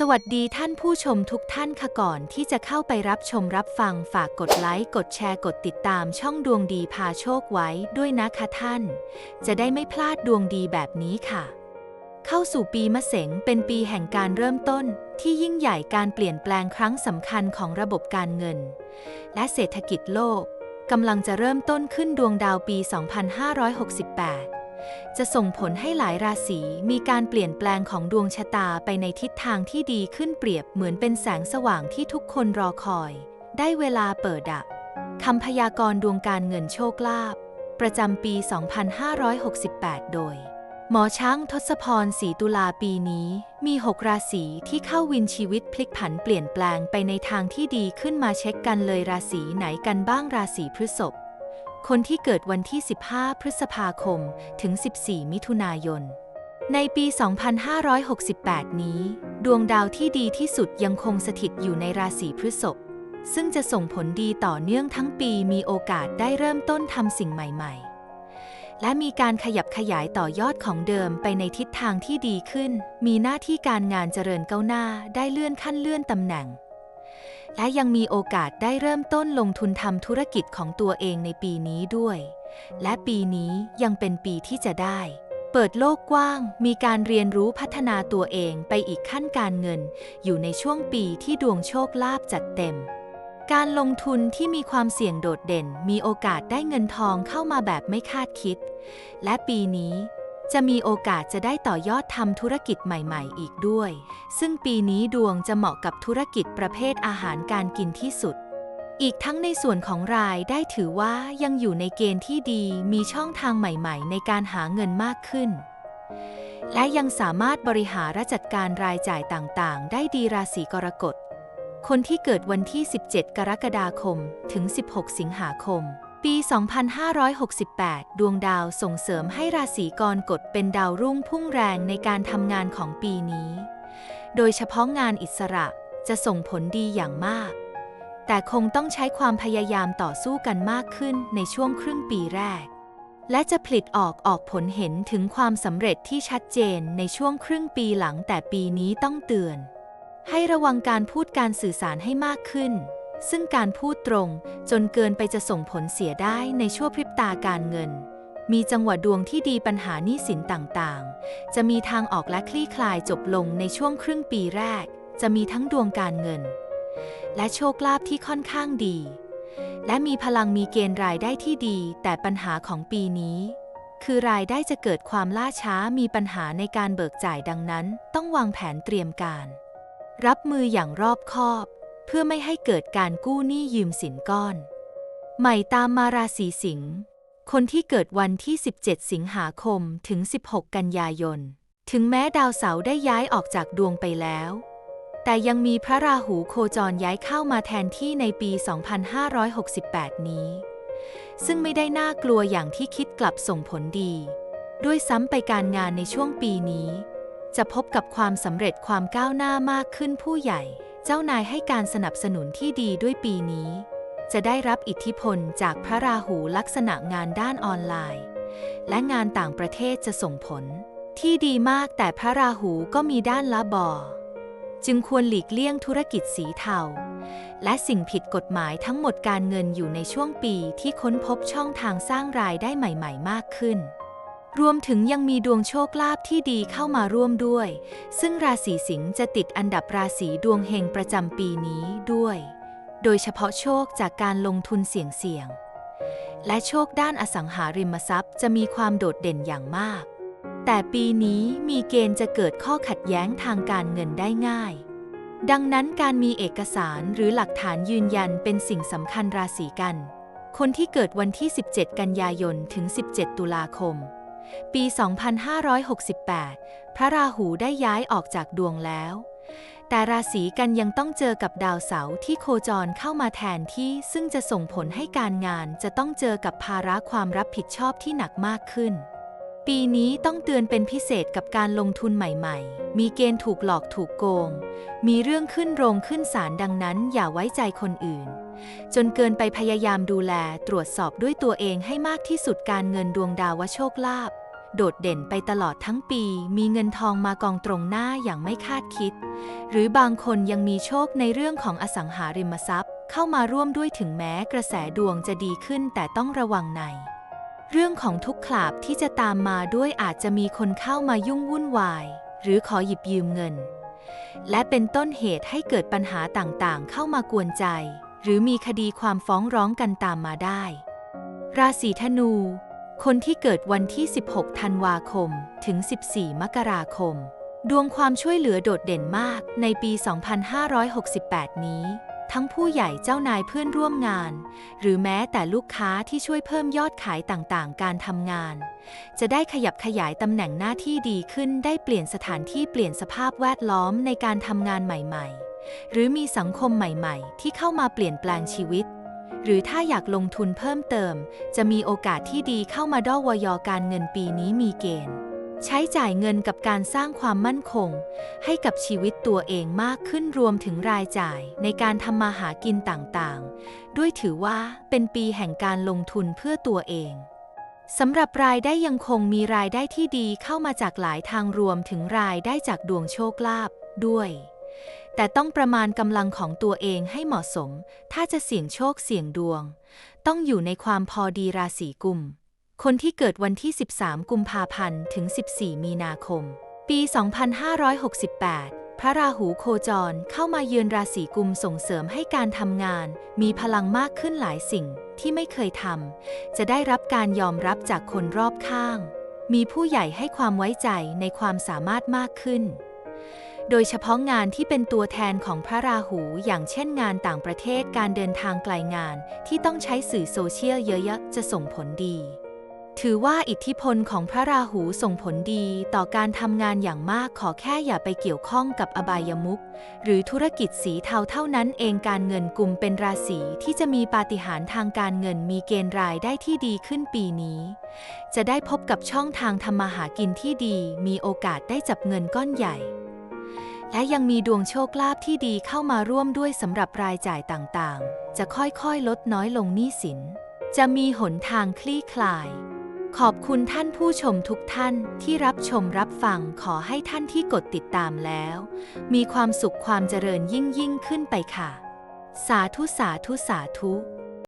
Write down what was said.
สวัสดีท่านผู้ชมทุกท่านค่ะก่อนที่จะเข้าไปรับชมรับฟังฝากกดไลค์ กดแชร์กดติดตามช่องดวงดีพาโชคไว้ด้วยนะคะท่าน จะได้ไม่พลาดดวงดีแบบนี้ค่ะ เข้าสู่ปีมะเสงเป็นปีแห่งการเริ่มต้น ที่ยิ่งใหญ่การเปลี่ยนแปลงครั้งสำคัญของระบบการเงิน และเศรษฐกิจโลกกำลังจะเริ่มต้นขึ้นดวงดาวปี 2568 จะส่งผลให้หลายราศีมีการเปลี่ยนแปลงของดวงชะตาไปในทิศทางที่ดีขึ้นเปรียบเหมือนเป็นแสงสว่างที่ทุกคนรอคอย ได้เวลาเปิดอะคำพยากรณ์ดวงการเงินโชคลาภประจำปี 2568 โดย หมอช้างทศพรศรีตุลาปีนี้มี 6 ราศีที่เข้าวินชีวิตพลิกผันเปลี่ยนแปลงไปในทางที่ดีขึ้นมาเช็คกันเลยราศีไหนกันบ้างราศีพฤษภ คนที่เกิดวันที่ 15 พฤษภาคม ถึง 14 มิถุนายน ในปี 2568 นี้ ดวงดาวที่ดีที่สุดยังคงสถิตอยู่ในราศีพฤษภ ซึ่งจะส่งผลดีต่อเนื่องทั้งปีมีโอกาสได้เริ่มต้นทำสิ่งใหม่ ๆและมีการขยับขยายต่อยอดของเดิมไปในทิศทางที่ดีขึ้น มีหน้าที่การงานเจริญก้าวหน้า ได้เลื่อนขั้นเลื่อนตำแหน่ง และยังมีโอกาสได้เริ่มต้นลงทุนทำธุรกิจของตัวเองในปีนี้ด้วย และปีนี้ยังเป็นปีที่จะได้ เปิดโลกกว้าง มีการเรียนรู้พัฒนาตัวเองไปอีกขั้นการเงิน อยู่ในช่วงปีที่ดวงโชคลาภจัดเต็ม การลงทุนที่มีความเสี่ยงโดดเด่น มีโอกาสได้เงินทองเข้ามาแบบไม่คาดคิด และปีนี้ จะมีโอกาสจะได้ต่อยอดทำธุรกิจใหม่ ๆ อีกด้วย ซึ่งปีนี้ดวงจะเหมาะกับธุรกิจประเภทอาหารการกินที่สุด อีกทั้งในส่วนของรายได้ถือว่ายังอยู่ในเกณฑ์ที่ดี มีช่องทางใหม่ๆ ในการหาเงินมากขึ้น และยังสามารถบริหารและจัดการรายจ่ายต่างๆ ได้ดีราศีกรกฎ คนที่เกิดวันที่ 17 กรกฎาคม ถึง 16 สิงหาคม ปี 2568 ดวงดาวส่งเสริมให้ราศีกรกฎเป็นดาวรุ่งพุ่งแรงในการทำงานของปีนี้ โดยเฉพาะงานอิสระจะส่งผลดีอย่างมาก แต่คงต้องใช้ความพยายามต่อสู้กันมากขึ้นในช่วงครึ่งปีแรก และจะผลิตออกออกผลเห็นถึงความสำเร็จที่ชัดเจนในช่วงครึ่งปีหลังแต่ปีนี้ต้องเตือน ให้ระวังการพูดการสื่อสารให้มากขึ้น ซึ่งการพูดตรงจนเกินไปจะส่งผลเสียได้ในชั่วพริบตาการเงิน มีจังหวะดวงที่ดีปัญหาหนี้สินต่างๆ จะมีทางออกและคลี่คลายจบลงในช่วงครึ่งปีแรก จะมีทั้งดวงการเงิน และโชคลาภที่ค่อนข้างดี และมีพลังมีเกณฑ์รายได้ที่ดี แต่ปัญหาของปีนี้ คือรายได้จะเกิดความล่าช้ามีปัญหาในการเบิกจ่ายดังนั้น ต้องวางแผนเตรียมการ รับมืออย่างรอบคอบ เพื่อไม่ให้เกิดการกู้หนี้ยืมสินก้อน ใหม่ตามมาราศีสิงห์คนที่เกิดวันที่ 17 สิงหาคมถึง 16 กันยายน ถึงแม้ดาวเสาร์ได้ย้ายออกจากดวงไปแล้ว แต่ยังมีพระราหูโคจรย้ายเข้ามาแทนที่ในปี 2568 นี้ ซึ่งไม่ได้น่ากลัวอย่างที่คิดกลับส่งผลดี ด้วยซ้ำไปการงานในช่วงปีนี้ จะพบกับความสำเร็จความก้าวหน้ามากขึ้นผู้ใหญ่ เจ้านายให้การสนับสนุนที่ดีด้วยปีนี้ จะได้รับอิทธิพลจากพระราหูลักษณะงานด้านออนไลน์ และงานต่างประเทศจะส่งผล ที่ดีมากแต่พระราหูก็มีด้านละบอ จึงควรหลีกเลี่ยงธุรกิจสีเทา และสิ่งผิดกฎหมายทั้งหมดการเงินอยู่ในช่วงปีที่ค้นพบช่องทางสร้างรายได้ใหม่ ๆ มากขึ้น รวมถึงยังมีดวงโชคลาภที่ดีเข้ามาร่วมด้วย ซึ่งราศีสิงห์จะติดอันดับราศีดวงเฮงประจำปีนี้ด้วย โดยเฉพาะโชคจากการลงทุนเสี่ยงๆและโชคด้านอสังหาริมทรัพย์จะมีความโดดเด่นอย่างมาก แต่ปีนี้มีเกณฑ์จะเกิดข้อขัดแย้งทางการเงินได้ง่าย ดังนั้นการมีเอกสารหรือหลักฐานยืนยันเป็นสิ่งสำคัญราศีกัน คนที่เกิดวันที่ 17 กันยายนถึง 17 ตุลาคม ปี 2568 พระราหูได้ย้ายออกจากดวงแล้ว แต่ราศีกันยังต้องเจอกับดาวเสาร์ที่โคจรเข้ามาแทนที่ซึ่งจะส่งผลให้การงานจะต้องเจอกับภาระความรับผิดชอบที่หนักมากขึ้น ปีนี้ต้องเตือนเป็นพิเศษกับการลงทุนใหม่ๆ มีเกณฑ์ถูกหลอกถูกโกง มีเรื่องขึ้นโรงขึ้นศาลดังนั้นอย่าไว้ใจคนอื่น จนเกินไปพยายามดูแลตรวจสอบด้วยตัวเองให้มากที่สุดการเงินดวงดาวโชคลาภโดดเด่นไปตลอดทั้งปี มีเงินทองมากองตรงหน้าอย่างไม่คาดคิด หรือบางคนยังมีโชคในเรื่องของอสังหาริมทรัพย์ เข้ามาร่วมด้วยถึงแม้กระแสดวงจะดีขึ้นแต่ต้องระวังใน เรื่องของทุกขลาบที่จะตามมาด้วยอาจจะมีคนเข้ามายุ่งวุ่นวาย หรือขอหยิบยืมเงิน และเป็นต้นเหตุให้เกิดปัญหาต่างๆ เข้ามากวนใจ หรือมีคดีความฟ้องร้องกันตามมาได้ ราศีธนู คนที่เกิดวันที่ 16 ธันวาคม ถึง 14 มกราคม ดวงความช่วยเหลือโดดเด่นมากในปี 2568 นี้ ทั้งผู้ใหญ่เจ้านายเพื่อนร่วมงาน หรือแม้แต่ลูกค้าที่ช่วยเพิ่มยอดขายต่างๆ การทำงาน จะได้ขยับขยายตำแหน่งหน้าที่ดีขึ้นได้เปลี่ยนสถานที่เปลี่ยนสภาพแวดล้อมในการทำงานใหม่ ๆ หรือมีสังคมใหม่ๆ ที่เข้ามาเปลี่ยนแปลงชีวิต หรือถ้าอยากลงทุนเพิ่มเติม จะมีโอกาสที่ดีเข้ามาด้อวยอการเงินปีนี้มีเกณฑ์ ใช้จ่ายเงินกับการสร้างความมั่นคง ให้กับชีวิตตัวเองมากขึ้นรวมถึงรายจ่ายในการทำมาหากินต่างๆ ด้วยถือว่าเป็นปีแห่งการลงทุนเพื่อตัวเองสำหรับรายได้ยังคงมีรายได้ที่ดีเข้ามาจากหลายทางรวมถึงรายได้จากดวงโชคลาภด้วย แต่ต้องประมาณกำลังของตัวเองให้เหมาะสม ถ้าจะเสี่ยงโชคเสี่ยงดวง ต้องอยู่ในความพอดีราศีกุม คนที่เกิดวันที่ 13 กุมภาพันธ์ ถึง 14 มีนาคม ปี 2568 พระราหูโคจรเข้ามาเยือนราศีกุมส่งเสริมให้การทำงาน มีพลังมากขึ้นหลายสิ่งที่ไม่เคยทำ จะได้รับการยอมรับจากคนรอบข้าง มีผู้ใหญ่ให้ความไว้ใจในความสามารถมากขึ้น โดยเฉพาะงานที่เป็นตัวแทนของพระราหูอย่างเช่นงานต่างประเทศการเดินทางไกลงานที่ต้องใช้สื่อโซเชียลเยอะๆจะส่งผลดี ถือว่าอิทธิพลของพระราหูส่งผลดีต่อการทำงานอย่างมากขอแค่อย่าไปเกี่ยวข้องกับอบายมุขหรือธุรกิจสีเทาเท่านั้นเองการเงินกลุ่มเป็นราศีที่จะมีปาฏิหาริย์ทางการเงินมีเกณฑ์รายได้ที่ดีขึ้นปีนี้ จะได้พบกับช่องทางทำมาหากินที่ดี มีโอกาสได้จับเงินก้อนใหญ่ และยังมีดวงโชคลาภที่ดีเข้ามาร่วมด้วยสำหรับรายจ่ายต่างๆ จะค่อยๆ ลดน้อยลงหนี้สิน จะมีหนทางคลี่คลาย ขอบคุณท่านผู้ชมทุกท่านที่รับชมรับฟังขอให้ท่านที่กดติดตามแล้ว มีความสุขความเจริญยิ่งยิ่งขึ้นไปค่ะ สาธุสาธุสาธุ